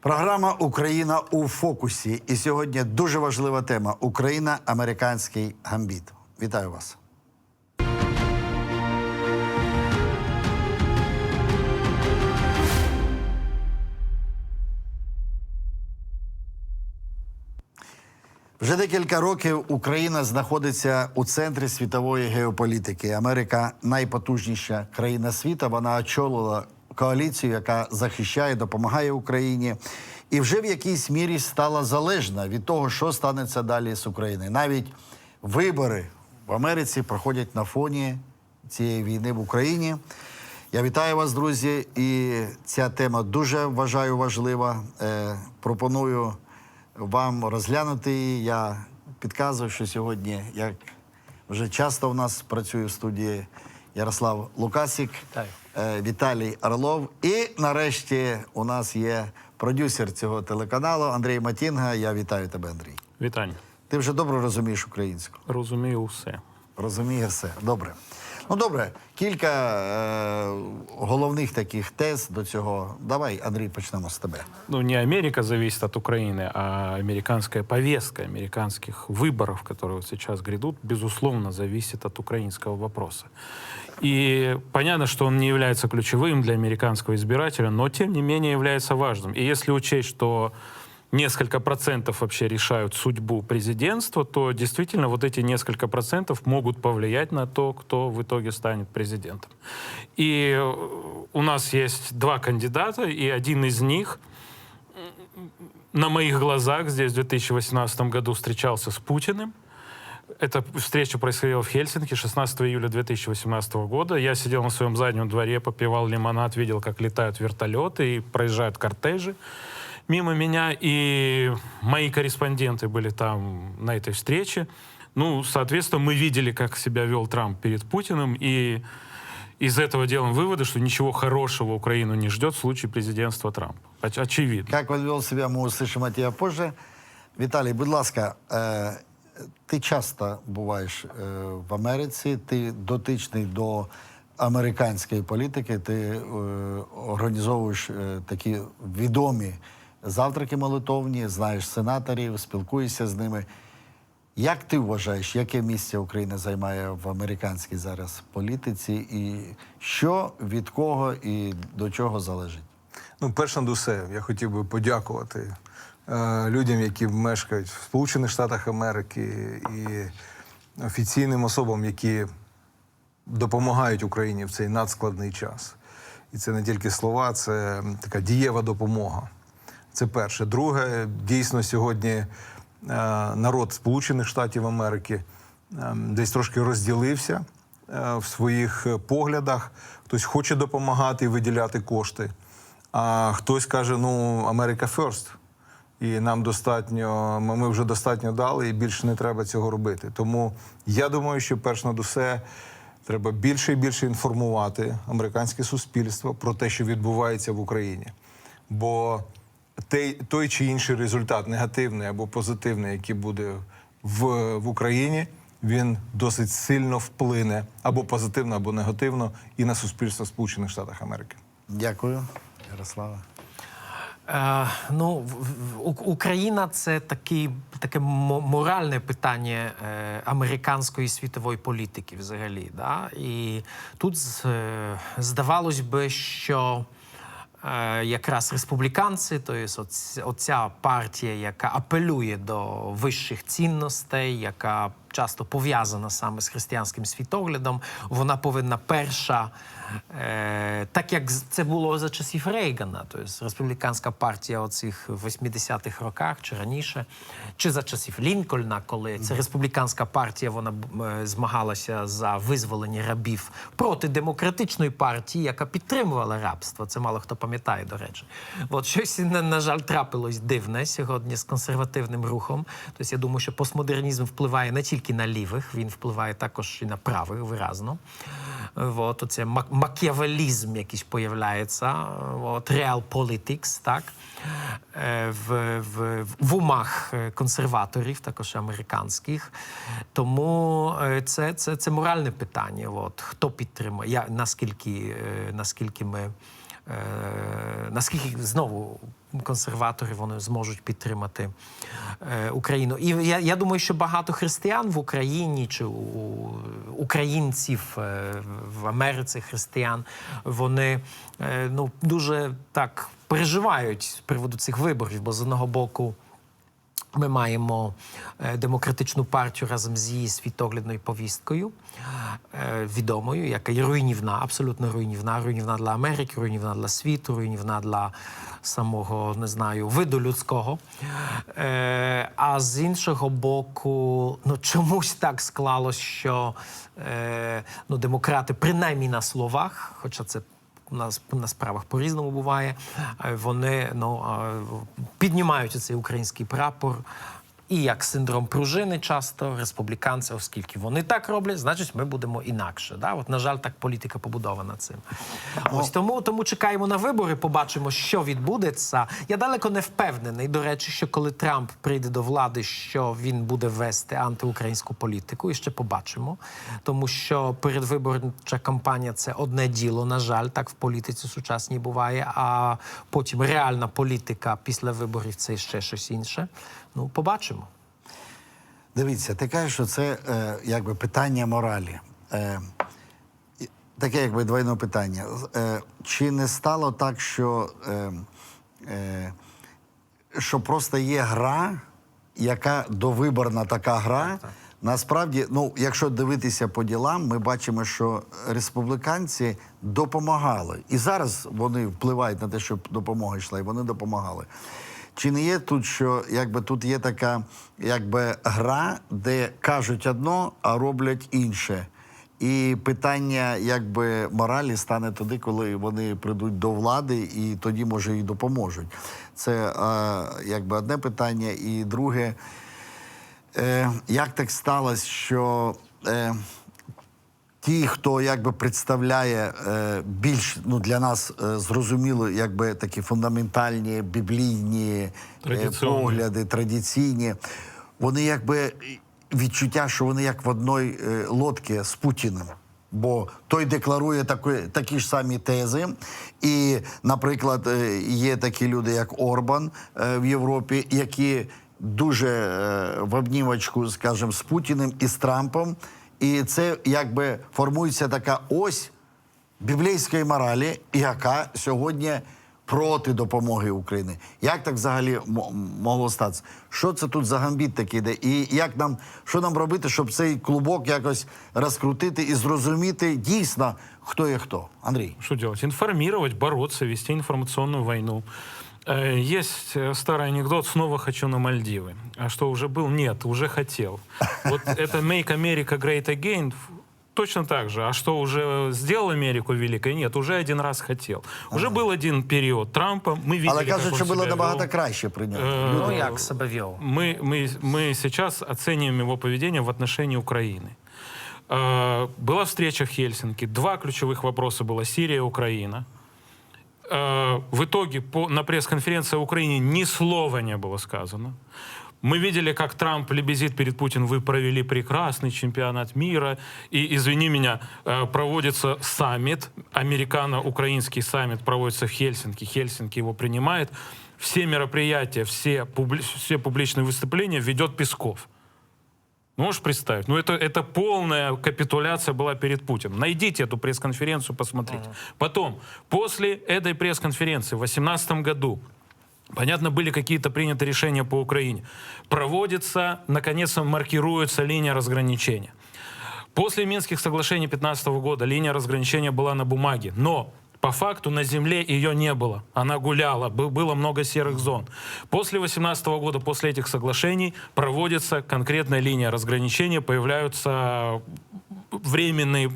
Програма Україна у фокусі. І сьогодні дуже важлива тема Україна американський гамбіт. Вітаю вас. Вже декілька років Україна знаходиться у центрі світової геополітики. Америка найпотужніша країна світу. Вона очолила коаліцію, яка захищає, допомагає Україні, і вже в якійсь мірі стала залежна від того, що станеться далі з Україною. Навіть вибори в Америці проходять на фоні цієї війни в Україні. Я вітаю вас, друзі, і ця тема дуже вважаю важлива. Е, пропоную вам розглянути її. Я підказую, що сьогодні, як вже часто в нас працює в студії Ярослав Лукасік, Так. е, Віталій Орлов. І нарешті у нас є продюсер цього телеканалу Андрій Матінга. Я вітаю тебе, Андрій. Вітання. Ти вже добре розумієш українську. Розумію все. Розуміє все. Добре. Ну добре, кілька е, головних таких тез до цього. Давай, Андрій, почнемо з тебе. Ну, не Америка зависит от Украины, а американская повестка американских выборов, которые вот сейчас грядут, безусловно, зависит от украинского вопроса. И понятно, что он не является ключевым для американского избирателя, но тем не менее является важным. И если учесть, что несколько процентов вообще решают судьбу президентства, то действительно вот эти несколько процентов могут повлиять на то, кто в итоге станет президентом. И э, у нас есть два кандидата, и один из них на моих глазах здесь в 2018 году встречался с Путиным. Эта встреча происходила в Хельсинки 16 июля 2018 года. Я сидел на своем заднем дворе, попивал лимонад, видел, как летают вертолеты и проезжают кортежи мимо меня. И мои корреспонденты были там на этой встрече. Ну, соответственно, мы видели, как себя вел Трамп перед Путиным. И из этого делаем выводы, что ничего хорошего Украину не ждет в случае президентства Трампа. Оч- очевидно. Как он вел себя, мы услышим от тебя позже. Віталій, будь ласка, е, ти часто буваєш е, в Америці, ти дотичний до американської політики, ти е, організовуєш е, такі відомі завтраки молитовні, знаєш сенаторів, спілкуєшся з ними. Як ти вважаєш, яке місце Україна займає в американській зараз політиці, і що від кого і до чого залежить? Ну, перш над усе, я хотів би подякувати людям, які мешкають в Сполучених Штатах Америки, і офіційним особам, які допомагають Україні в цей надскладний час. І це не тільки слова, це така дієва допомога. Це перше. Друге, дійсно, сьогодні е, народ Сполучених Штатів Америки е, десь трошки розділився е, в своїх е, поглядах. Хтось хоче допомагати і виділяти кошти, а хтось каже: ну, Америка first. І нам достатньо, ми вже достатньо дали, і більше не треба цього робити. Тому я думаю, що перш над усе треба більше і більше інформувати американське суспільство про те, що відбувається в Україні. Бо той, той чи інший результат, негативний або позитивний, який буде в, в Україні, він досить сильно вплине або позитивно, або негативно і на суспільство Сполучених Штатах Америки. Дякую, Ярослава. Е, ну, Україна це такий, таке мо- моральне питання е, американської світової політики взагалі. Да? І тут е, здавалось би, що якраз республіканці, тобто оця партія, яка апелює до вищих цінностей, яка часто пов'язана саме з християнським світоглядом, вона повинна перша, так як це було за часів Рейгана, тобто республіканська партія оцих 80-х роках чи раніше, чи за часів Лінкольна, коли це республіканська партія, вона е, змагалася за визволення рабів проти демократичної партії, яка підтримувала рабство. Це мало хто пам'ятає, до речі. От щось на, на жаль трапилось дивне сьогодні з консервативним рухом. Тобто я думаю, що постмодернізм впливає не тільки на лівих, він впливає також і на правих виразно. от, оце мак- макіавелізм якийсь появляється, от, real politics, так, е, в, в, в умах консерваторів, також американських. Тому е, це, це, це моральне питання. От, хто підтримує, я, наскільки, е, наскільки ми. Е, наскільки знову консерватори вони зможуть підтримати е, Україну. І я, я думаю, що багато християн в Україні чи у українців е, в Америці християн вони ну, дуже так переживають з приводу цих виборів, бо з одного боку. Ми маємо е, демократичну партію разом з її світоглядною повісткою, е, відомою, яка є руйнівна, абсолютно руйнівна, руйнівна для Америки, руйнівна для світу, руйнівна для самого не знаю виду людського. Е, а з іншого боку, ну чомусь так склалось, що ну, демократи, принаймні на словах, хоча це у нас на справах по-різному буває. е, Вони ну, е, піднімають цей український прапор. І як синдром пружини часто республіканці, оскільки вони так роблять, значить ми будемо інакше. Да? От, на жаль, так політика побудована цим. Ось тому, тому чекаємо на вибори, побачимо, що відбудеться. Я далеко не впевнений. До речі, що коли Трамп прийде до влади, що він буде вести антиукраїнську політику, і ще побачимо. Тому що передвиборча кампанія це одне діло. На жаль, так в політиці сучасній буває. А потім реальна політика після виборів це ще щось інше. Ну, побачимо. Дивіться, ти кажеш, що це е, якби питання моралі. Е, таке якби двойне питання. Е, чи не стало так, що, е, е, що просто є гра, яка довиборна така гра? Насправді, ну, якщо дивитися по ділам, ми бачимо, що республіканці допомагали. І зараз вони впливають на те, щоб допомога йшла, і вони допомагали. Чи не є тут, що якби тут є така якби гра, де кажуть одно, а роблять інше? І питання якби моралі стане тоді, коли вони прийдуть до влади, і тоді може і допоможуть. Це е, якби одне питання. І друге, е, як так сталося, що е, ті, хто якби представляє е, більш ну, для нас е, зрозуміло, якби такі фундаментальні біблійні е, Традиційні. погляди, традиційні, вони якби відчуття, що вони як в одній е, лодці з Путіним. Бо той декларує такі, такі ж самі тези. І, наприклад, є такі люди, як Орбан в Європі, які дуже в обнімочку, скажімо, з Путіним і з Трампом. І це якби формується така ось біблійської моралі, яка сьогодні проти допомоги України. Як так взагалі могло статися? Що це тут за гамбіт такий йде? І як нам що нам робити, щоб цей клубок якось розкрутити і зрозуміти дійсно, хто є хто? Андрій. Что делать? Информировать, бороться, вести информационную войну. Э, Есть э, старый анекдот «Снова хочу на Мальдивы». А что, уже был? Нет, уже хотел. Вот это «Make America Great Again» точно так же. А что, уже сделал Америку великой? Нет, уже один раз хотел. Уже был один период Трампа, мы видели, Але как кажуть, он що було себя набагато вел. краще прийняти. Е, Ну як себе вів? Мы, мы, мы сейчас оцениваем его поведение в отношении Украины. Э, Была встреча в Хельсинки. Два ключевых вопроса было Сирия и Украина. Э, В итоге по, на пресс-конференции о Украине ни слова не было сказано. Мы видели, как Трамп лебезит перед Путиным, вы провели прекрасный чемпионат мира, и, извини меня, э, проводится саммит, американо-украинский саммит проводится в Хельсинки, Хельсинки его принимает. Все мероприятия, все, публи- все публичные выступления ведет Песков. Ну, можешь представить? Ну, это, это полная капитуляция была перед Путиным. Найдите эту пресс-конференцию, посмотрите. Потом, после этой пресс-конференции в 2018 году, понятно, были какие-то приняты решения по Украине, проводится, наконец-то маркируется линия разграничения. После Минских соглашений 2015 года линия разграничения была на бумаге, но по факту на земле ее не было. Она гуляла, бы- было много серых зон. После 2018 года, после этих соглашений, проводится конкретная линия разграничения, появляются временные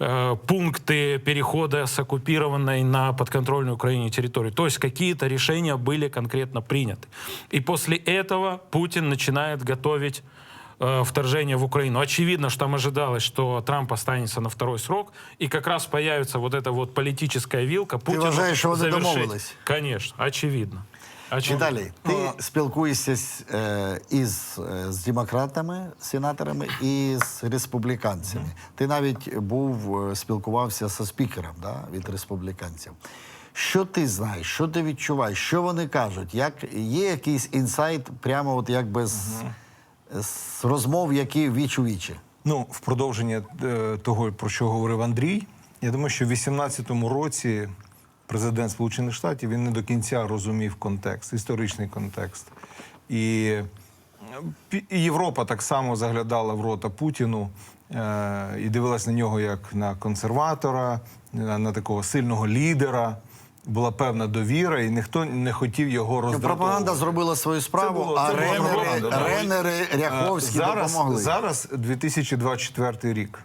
э, пункты перехода с оккупированной на подконтрольную Украине территорию. То есть какие-то решения были конкретно приняты. И после этого Путин начинает готовить э, вторжения в Украину. Очевидно, что там ожидалось, что Трамп останется на второй срок, и как раз появится вот эта вот политическая вилка. Путину вважаєш, що вони завершить. домовились? Конечно, очевидно. очевидно. Віталій, ти спілкуєшся з, е, із е, з демократами, сенаторами і з республіканцями. Ти навіть був е, спілкувався зі спікером да, від республіканців. Що ти знаєш, що ти відчуваєш, що вони кажуть? Як є якийсь інсайт, прямо от якби з, з розмов, які віч у вічі? Ну, в продовження е, того, про що говорив Андрій, я думаю, що в 18-му році президент Сполучених Штатів він не до кінця розумів контекст, історичний контекст. І, і Європа так само заглядала в рота Путіну е, і дивилась на нього як на консерватора, на такого сильного лідера. Була певна довіра, і ніхто не хотів його Ну, роздратовувати. пропаганда зробила свою справу, було- а ренери, ренери Ряховські зараз, допомогли. Зараз 2024 рік.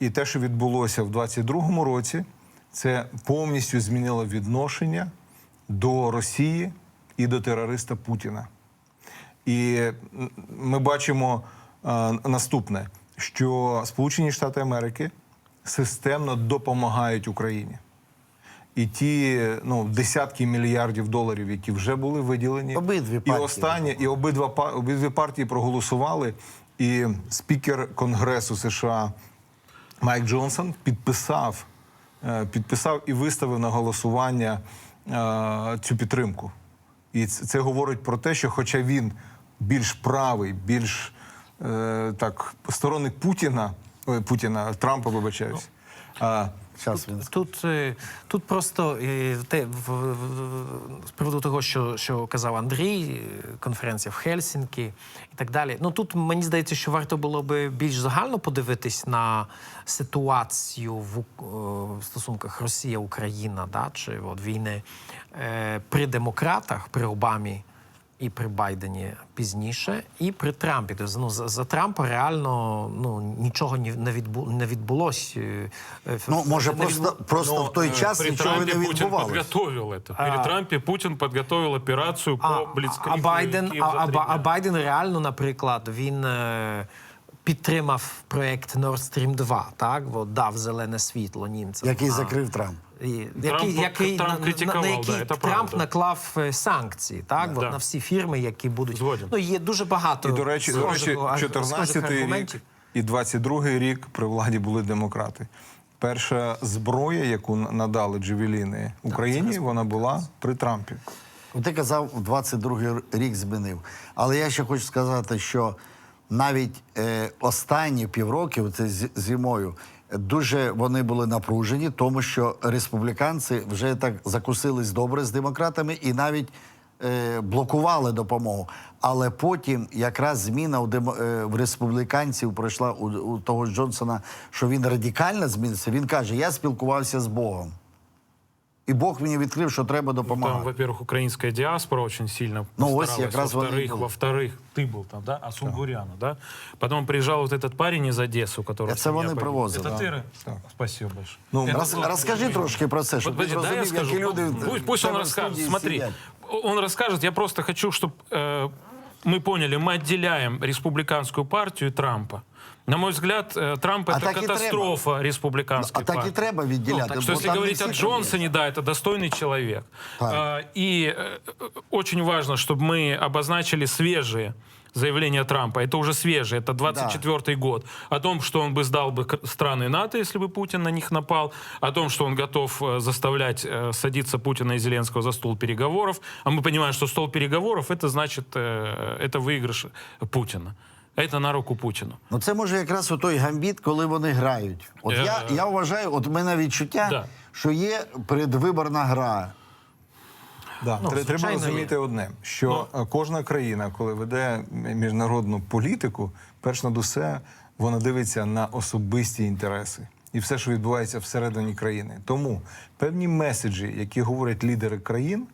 І те, що відбулося в 2022 році, це повністю змінило відношення до Росії і до терориста Путіна. І ми бачимо е, наступне: що Сполучені Штати Америки системно допомагають Україні. І ті ну, десятки мільярдів доларів, які вже були виділені, Обидві і партії. останнє, і обидва обидві партії проголосували. І спікер Конгресу США Майк Джонсон підписав, е, підписав і виставив на голосування е, цю підтримку. І це говорить про те, що, хоча він більш правий, більш е, так сторонник Путіна, ой, Путіна, Трампа, вибачаюсь. А, Щас він Тут, е, тут просто е, те, в, в- в- з приводу того, що, що казав Андрій, е, конференція в Хельсінкі і так далі. Ну тут мені здається, що варто було би більш загально подивитись на ситуацію в, в стосунках Росія-Україна, да, чи от, війни при демократах, при Обамі. І при Байдені пізніше, і при Трампі. Тобто, ну, за, за Трампа реально ну, нічого ні- не, відбу, не відбулось. е, е, Ну, може, не просто, відбу- просто Но, в той э, час при нічого Трампе не Путин відбувалося. подготовил это. При Трампе Путин подготовил операцию А, по Блицкригу. а, Байден, а, а, а. Байден реально, наприклад, він е, підтримав проєкт Nord Stream 2, так? От, дав зелене світло німцям. Який на- закрив Трамп. Який, який, Трамп на- на, критикував, на да, який це Трамп правда. наклав е, санкції, так? От, Да. на всі фірми, які будуть. Згоден. Ну, є дуже багато. І, до речі, до речі, 14 схожих рік і 22 рік при владі були демократи. Перша зброя, яку надали Джевеліни Україні, вона була при Трампі. Ти казав, 22-й рік змінив. Але я ще хочу сказати, що навіть е, останні півроки, це зимою, дуже вони були напружені, тому що республіканці вже так закусились добре з демократами і навіть е, блокували допомогу. Але потім якраз зміна у демо, е, в республіканців пройшла у, у того Джонсона, що він радикально змінився. Він каже: я спілкувався з Богом. І Бог мені відкрив, що треба Там, допомагати. во-первых, украинская диаспора очень сильно Ну, вот постаралась. как раз вот Во-вторых, и был. во-вторых, ты был там, да? А Сунгуряна, да? Потом приезжал вот этот парень из Одессы, который... Это семья вони погибла. привозили. Это Да. ты? Так. Спасибо большое. Ну, Это Роз, просто- розкажи трошки про це, щоб Вот, ти подожди, да, я зрозумів, скажу. які люди Ну, пусть, пусть в он тебе в расскажет. студії Смотри, сидять. он расскажет. Я просто хочу, чтобы мы поняли, мы отделяем республиканскую партию и Трампа. На мой взгляд, э, Трамп А это так и катастрофа республиканской А так і партии. треба Ну, відділяти. так что бо если там не говорить о всі Джонсоне, да, это достойный человек. Так. А, И э, очень важно, чтобы мы обозначили свежие заявления Трампа. Это уже свежие, это 24 год. О том, что он бы сдал бы к- страны НАТО, если бы Путин на них напал. О том, что он готов э, заставлять э, садиться Путина и Зеленского за стол переговоров. А мы понимаем, что стол переговоров, это значит, э, это выигрыш Путина. Это на руку Путину. Ну це може якраз у той гамбіт, коли вони грають. От Е, я, я вважаю, от в мене відчуття, Да. що є передвиборна гра. Да. Ну, Треба звичайно, розуміти одне, що е, кожна країна, коли веде міжнародну політику, перш над усе вона дивиться на особисті інтереси і все, що відбувається всередині країни. Тому певні меседжі, які говорять лідери країн,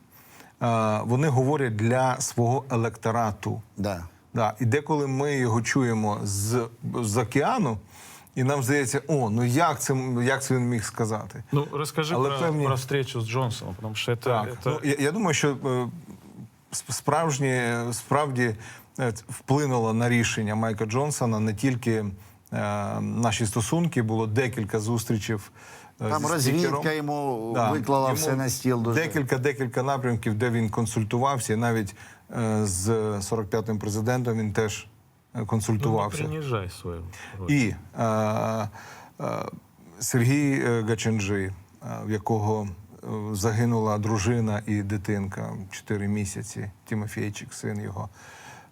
е, вони говорять для свого електорату. Да. Да. І деколи ми його чуємо з, з океану, і нам здається, о, ну як це, як це він міг сказати? Ну, расскажи Але про, певні- про встречу с Джонсоном, потому что это... Так, это- ну, я, я думаю, що е, справжні, справді е, вплинуло на рішення Майка Джонсона не тільки е, наші стосунки, було декілька зустрічей. е, Там зі розвідка йому Да, виклала йому все на стіл. Дуже. Декілька декілька напрямків, де він консультувався, і навіть з 45-м президентом він теж е, Ну, не консультувався. принижай свою роль. І е, е, Сергій е, Гачанджи, е, в якого е, загинула дружина і дитинка 4 місяці, Тимофійчик, син його,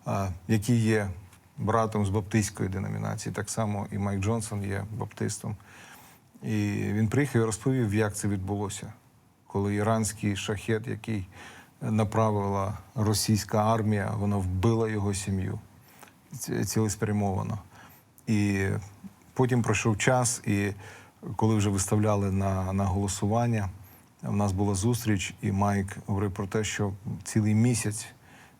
е, який є братом з баптистської деномінації, так само і Майк Джонсон є баптистом. І він приїхав і розповів, як це відбулося, коли іранський шахет, який направила російська армія, вона вбила його сім'ю цілеспрямовано. І потім пройшов час, і коли вже виставляли на, на голосування, в нас була зустріч, і Майк говорив про те, що цілий місяць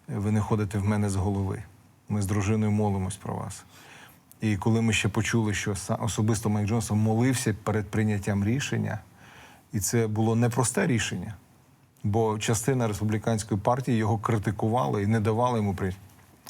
ви не ходите в мене з голови. Ми з дружиною молимось про вас. І коли ми ще почули, що особисто Майк Джонсон молився перед прийняттям рішення, і це було непросте рішення, бо частина республіканської партії його критикувала і не давала йому при-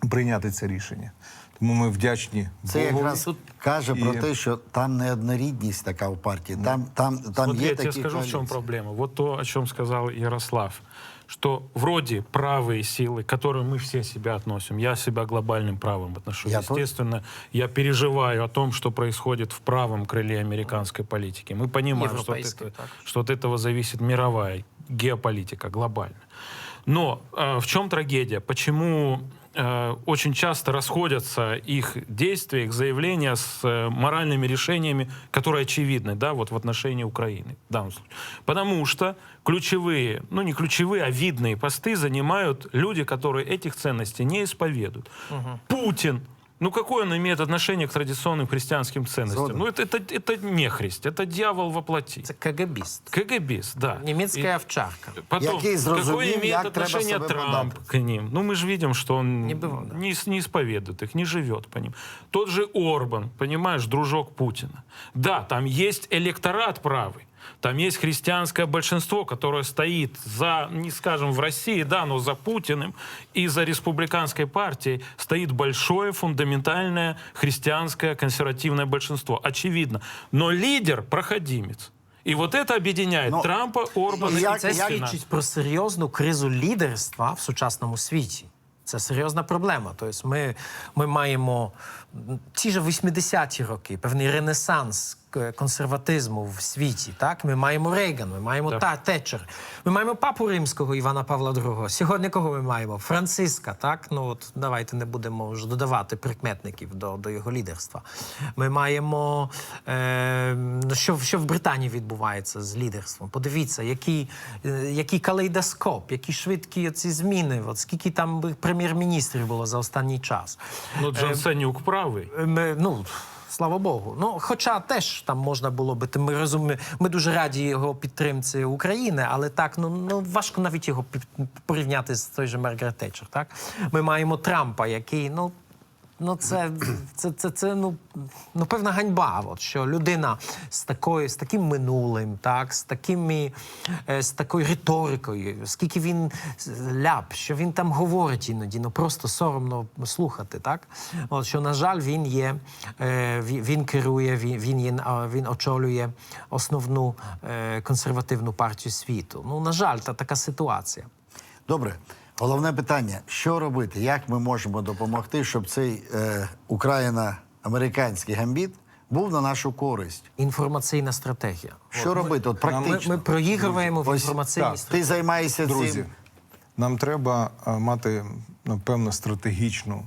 прийняти це рішення. Тому ми вдячні Це Богові. якраз тут каже про І- те, що там неоднорідність така в партії. Там, там, там Вот є я тебе такі скажу, в чем коаліції. проблема. Вот то, о чем сказал Ярослав, что вроде правые силы, к которым мы все себя относим, я себя глобальным правым отношу. Я тоже. Естественно, я переживаю о том, что происходит в правом крыле американской политики. Мы понимаем, что от, Европейской этого, также. что от этого зависит мировая геополитика глобально. Но э, в чем трагедия? Почему э, очень часто расходятся их действия, их заявления с э, моральными решениями, которые очевидны, да, вот в отношении Украины в данном случае? Потому что ключевые, ну не ключевые, а видные посты занимают люди, которые этих ценностей не исповедуют. Путин. Ну какое он имеет отношение к традиционным христианским ценностям? Згоден. Ну это, это, это не христ, это дьявол воплоти. Це КГБіст. КГБист, да. Німецька овчарка. Потом, Який зрозумів, какое имеет як треба отношение себе Трамп подати. к ним? Ну, мы же видим, что он Не бывало, да. не, с- не исповедует их, не живет по ним. Тот же Орбан, понимаешь, дружок Путина. Да, там есть электорат правый. Там есть христианское большинство, которое стоит за, не скажем, в России, да, но за Путиным и за республиканской партией стоит большое фундаментальное христианское консервативное большинство. Очевидно. Но лидер – проходимец. И вот это объединяет Ну, Трампа, Орбана як- и Це як- Путина. свідчить про серйозну кризу лідерства в сучасному світі. Це серйозна проблема. Тобто ми, ми маємо м, ті ж 80-ті роки, певний ренесанс к- консерватизму в світі. Так? Ми маємо Рейган, ми маємо Так. та Тетчер, ми маємо папу римського Івана Павла II. Сьогодні кого ми маємо? Франциска. Так? Ну от давайте не будемо вже додавати прикметників до, до його лідерства. Ми маємо е, ну, що, що в Британії відбувається з лідерством. Подивіться, який, е, який калейдоскоп, які швидкі ці зміни. От скільки там прем'єр-міністрів було за останній час. Ну, Джонсонюк правий. Е, Ми, ну, слава Богу. Ну, хоча теж там можна було би, ми розуміємо, ми дуже раді його підтримці України, але так, ну, ну важко навіть його порівняти з той же Маргарет Тетчер, так? Ми маємо Трампа, який, ну. Ну, це, це, це, це ну, ну, певна ганьба, от, що людина з такою, з таким минулим, так, з такими, е, з такою риторикою, скільки він ляп, що він там говорить іноді, ну просто соромно слухати, так? От, що, на жаль, він є, е, він, керує, він, він, є, він очолює основну е, консервативну партію світу. Ну, на жаль, та така ситуація. Добре. Головне питання: що робити? Як ми можемо допомогти, щоб цей е, Україно-американський гамбіт був на нашу користь? Інформаційна стратегія. Що робити? От практично. ми проігруємо в інформаційній так. стратегії. Ти займаєшся Друзі, цим. нам треба е, мати напевно стратегічну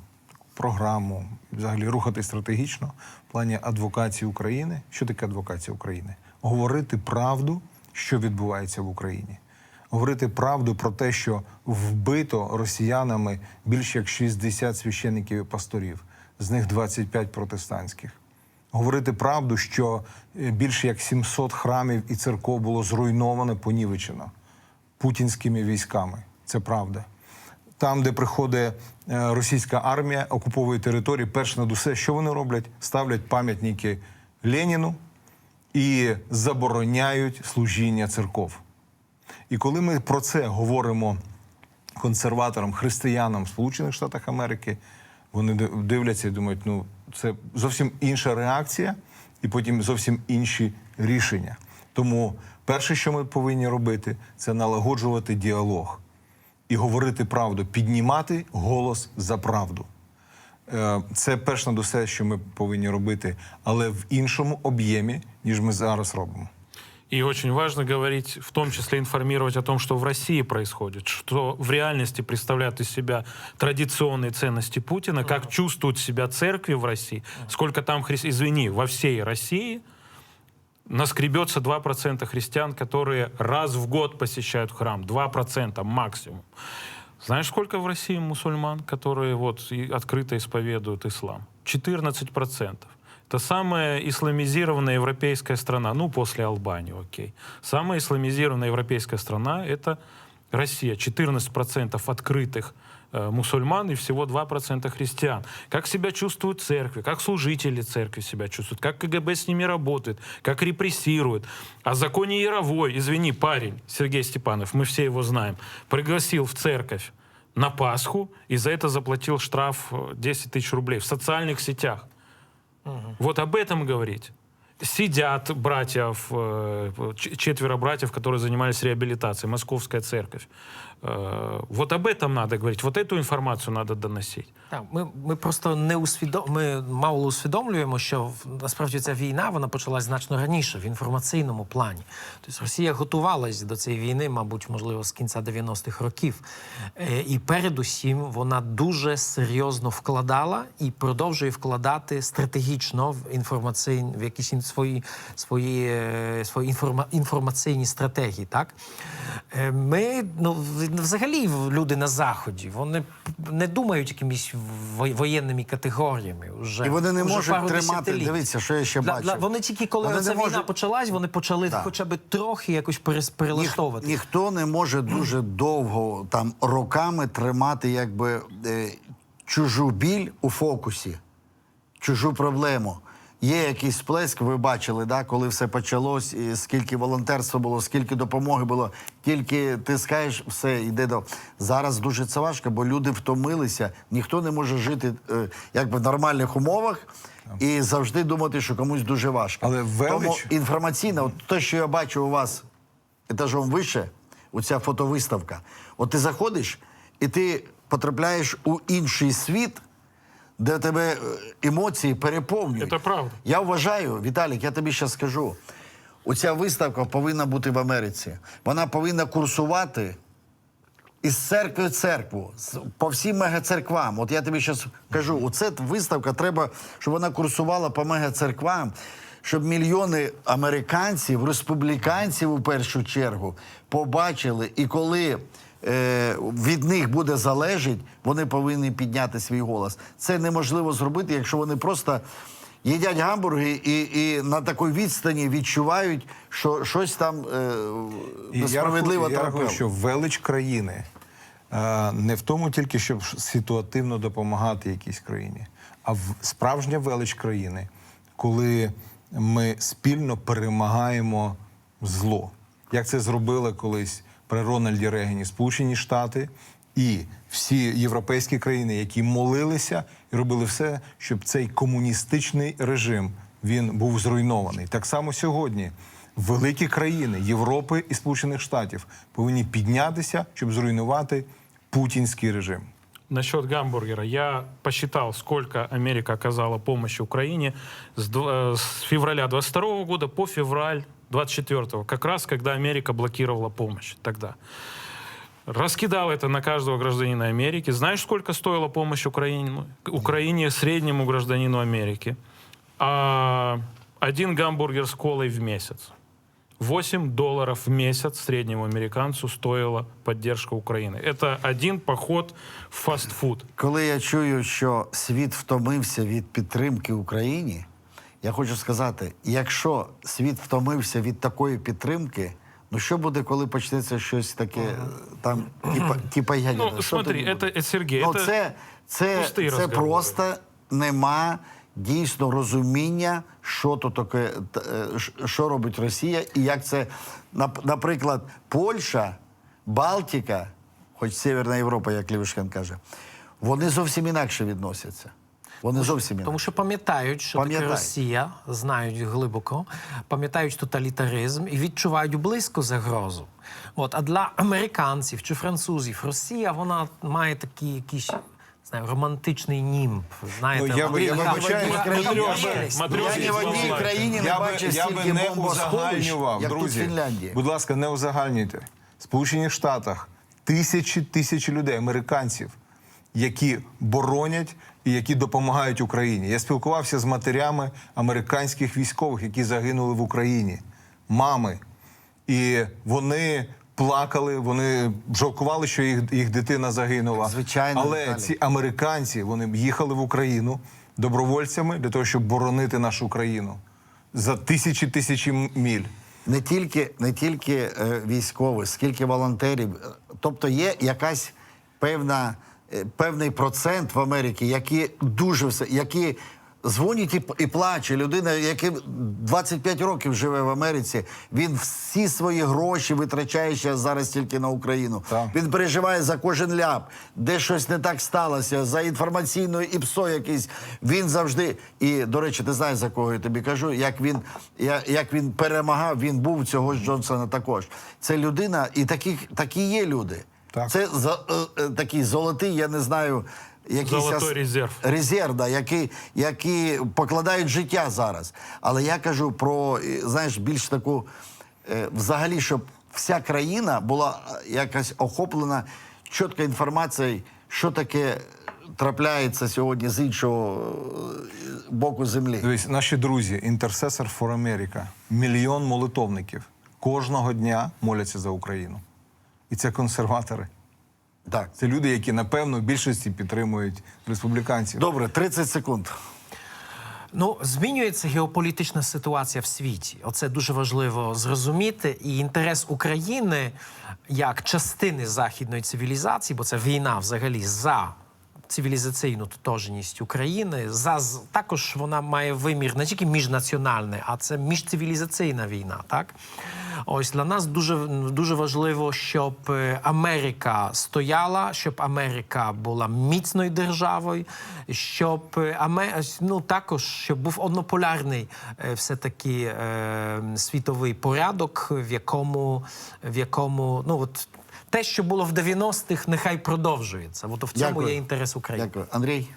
програму, взагалі рухати стратегічно в плані адвокації України. Що таке адвокація України? Говорити правду, що відбувається в Україні. Говорити правду про те, що вбито росіянами більше як 60 священників і пасторів, з них 25 протестантських. Говорити правду, що е, більше як 700 храмів і церков було зруйновано, понівечено путінськими військами. Це правда. Там, де приходить е, російська армія, окуповує території, перш над усе, що вони роблять? Ставлять пам'ятники Леніну і забороняють служіння церков. І коли ми про це говоримо консерваторам, християнам Сполучених Штатах Америки. Вони дивляться і думають, ну це зовсім інша реакція, і потім зовсім інші рішення. Тому перше, що ми повинні робити, це налагоджувати діалог і говорити правду, піднімати голос за правду. Е, Це перш над усе, що ми повинні робити, але в іншому об'ємі, ніж ми зараз робимо. И очень важно говорить, в том числе информировать о том, что в России происходит, что в реальности представляют из себя традиционные ценности Путина, как чувствуют себя церкви в России, сколько там, хри- извини, во всей России наскребется 2% христиан, которые раз в год посещают храм, 2% максимум. Знаешь, сколько в России мусульман, которые вот открыто исповедуют ислам? 14%. Это самая исламизированная европейская страна, ну, после Албании, окей. Самая исламизированная европейская страна — это Россия. 14% открытых э, мусульман и всего 2% христиан. Как себя чувствуют церкви, как служители церкви себя чувствуют, как КГБ с ними работает, как репрессирует. О законе Яровой, извини, парень Сергей Степанов, мы все его знаем, пригласил в церковь на Пасху и за это заплатил штраф э, 10 тысяч рублей в социальных сетях. Вот об этом говорить. Сидят братья, в, э, ч- четверо братьев, которые занимались реабилитацией, Московская церковь. Э, Вот об этом надо говорить, вот эту информацию надо доносить. Так, ми, ми просто не усвідом... ми мало усвідомлюємо, що в- насправді ця війна вона почалась значно раніше в інформаційному плані. Тобто Росія готувалась до цієї війни, мабуть, можливо, з кінця 90-х років. Е, І передусім вона дуже серйозно вкладала і продовжує вкладати стратегічно в інформаційні в якісь ін- свої, свої, е, свої інформа... інформаційні стратегії. Так Е, ми ну в- взагалі люди на заході вони не думають якимись воєнними категоріями. Вже І вони не вже можуть тримати. Дивіться, що я ще Для- бачу. для- Вони тільки коли Вони ця війна можуть- почалась, вони почали Так. хоча б трохи якось перес- Ніх, ніхто не може дуже довго там роками тримати якби е, чужу біль у фокусі, чужу проблему. Є якийсь сплеск, ви бачили, да, коли все почалось, і скільки волонтерства було, скільки допомоги було, тільки тискаєш, все йде до зараз. Дуже це важко, бо люди втомилися. Ніхто не може жити е, якби в нормальних умовах і завжди думати, що комусь дуже важко. Але велич- Тому інформаційна, от те, що я бачу у вас етажом вище, оця фотовиставка. От ти заходиш і ти потрапляєш у інший світ, де тебе е, емоції переповнюють. Це правда. Я вважаю, Віталік, я тобі ще скажу. Оця виставка повинна бути в Америці. Вона повинна курсувати із церкви в церкву, по всім мегацерквам. От я тобі зараз кажу, оце виставка треба, щоб вона курсувала по мегацерквам, щоб мільйони американців, республіканців у першу чергу побачили, і коли від них буде залежить, вони повинні підняти свій голос. Це неможливо зробити, якщо вони просто. Їдять гамбурги і, і на такій відстані відчувають, що щось там е, несправедливо я рахую, я рахую, що велич країни е, не в тому тільки, щоб ситуативно допомагати якійсь країні, а в справжня велич країни, коли ми спільно перемагаємо зло. Як це зробили колись при Рональді Регені Сполучені Штати і всі європейські країни, які молилися і робили все, щоб цей комуністичний режим він був зруйнований. Так само сьогодні великі країни Європи і Сполучених Штатів повинні піднятися, щоб зруйнувати путінський режим. Насчет гамбургера. Я посчитал, сколько Америка оказала помощи Украине с, э, с февраля 22 года по февраль 24 как раз когда Америка блокировала помощь тогда. Раскидал это на каждого гражданина Америки. Знаешь, сколько стоила помощь Украине, Украине среднему гражданину Америки? А, один гамбургер с колой в месяц. 8 долларов в месяц среднему американцу стоила поддержка Украины. Это один поход в фастфуд. Коли я чую, що світ втомився від підтримки Україні, я хочу сказати: якщо світ втомився від такої підтримки, ну що буде, коли почнеться щось таке там, типа, типа ядерне? Ну, Що смотри, тоді буде? это, это Сергей, Ну, это це, це, пустий це розговор. просто нема дійсно розуміння, що то таке, т- е, ш- що робить Росія, і як це, нап- наприклад, Польща, Балтика. хоч Северна Європа, як Лівушкен каже, вони зовсім інакше відносяться. Вони зовсім. Тому що пам'ятають, що таке Росія, знають глибоко, пам'ятають тоталітаризм і відчувають близько загрозу. От, а для американців чи французів Росія вона має такий якийсь. Знаю, романтичний німб. Знаєте, Ну, я би- я Америка- я в одній країні не бачив стільки бомбосховищ, узагальнював, як тут в друзі. Фінляндії. Будь ласка, не узагальнюйте. В Сполучених Штатах тисячі тисячі людей, американців, які боронять і які допомагають Україні. Я спілкувався з матерями американських військових, які загинули в Україні, мами. І вони плакали, вони жалкували, що їх, їх дитина загинула. Звичайно, Але Віталій. ці американці вони їхали в Україну добровольцями для того, щоб боронити нашу країну за тисячі тисячі міль. не тільки, не тільки е, військових, скільки волонтерів. Тобто є якась певна, певний процент в Америці, які дуже все, які дзвонять і, і плаче. Людина, яка 25 років живе в Америці, він всі свої гроші витрачає ще зараз тільки на Україну. Так. Він переживає за кожен ляп, де щось не так сталося, за інформаційною ІПСО якийсь. Він завжди. І, до речі, ти знаєш, за кого я тобі кажу, як він, я- як він перемагав, він був цього ж Джонсона також. Це людина, і таких, такі є люди. Так. Це за, е, е, такий золотий, я не знаю. Якийсь Золотой ас- резерв. резерв, да, які, які покладають життя зараз. Але я кажу про е, знаєш, більш таку е, взагалі, щоб вся країна була е, якось охоплена чітко інформацією, що таке трапляється сьогодні з іншого е, боку землі. Дивись, наші друзі, Intercessor for America, мільйон молитовників кожного дня моляться за Україну. І це консерватори. Так. Це люди, які напевно в більшості підтримують республіканців. Добре, 30 секунд. Ну, змінюється геополітична ситуація в світі. Оце дуже важливо зрозуміти. І інтерес України як частини західної цивілізації, бо це війна взагалі за цивілізаційну тотожність України. За з- також вона має вимір не тільки міжнаціональний, а це міжцивілізаційна війна. Так ось для нас дуже дуже важливо, щоб е, Америка стояла, щоб Америка була міцною державою, щоб е, ну, також щоб був однополярний е, все таки світовий порядок, в якому в якому ну от. Те, що було в 90-х, нехай продовжується. От в цьому Дякую. є інтерес України. Дякую. Андрій.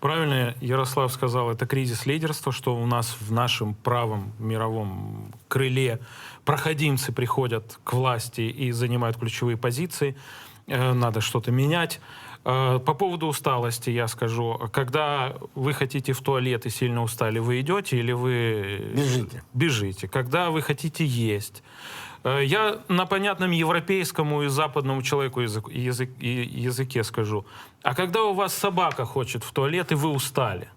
Правильно Ярослав сказал, это кризис лидерства, что у нас в нашем правом мировом крыле проходимцы приходят к власти и занимают ключевые позиции. Э, Надо что-то менять. Э, По поводу усталости я скажу. Когда вы хотите в туалет и сильно устали, вы идете или вы... Бежите. Бежите. Когда вы хотите есть. Э, Я на понятном европейскому и западному человеку язык, язык, и- языке скажу. А когда у вас собака хочет в туалет, и вы устали,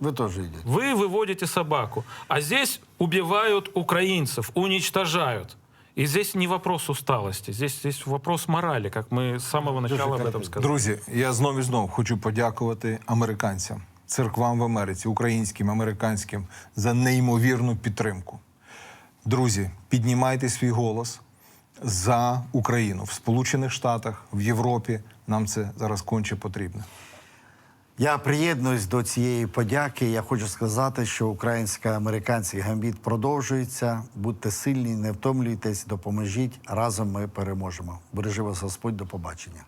Ви теж йдете. вы выводите собаку. А здесь убивают украинцев, уничтожают. И здесь не вопрос усталости, здесь, здесь вопрос морали, как мы с самого начала об этом сказали. Друзі, я знов і знов хочу подякувати американцям, церквам в Америці, українським, американським за неймовірну підтримку. Друзі, піднімайте свій голос за Україну в Сполучених Штатах, в Європі. Нам це зараз конче потрібно. Я приєднуюсь до цієї подяки. Я хочу сказати, що українсько-американський гамбіт продовжується. Будьте сильні, не втомлюйтесь, допоможіть. Разом ми переможемо. Бережи вас Господь, до побачення.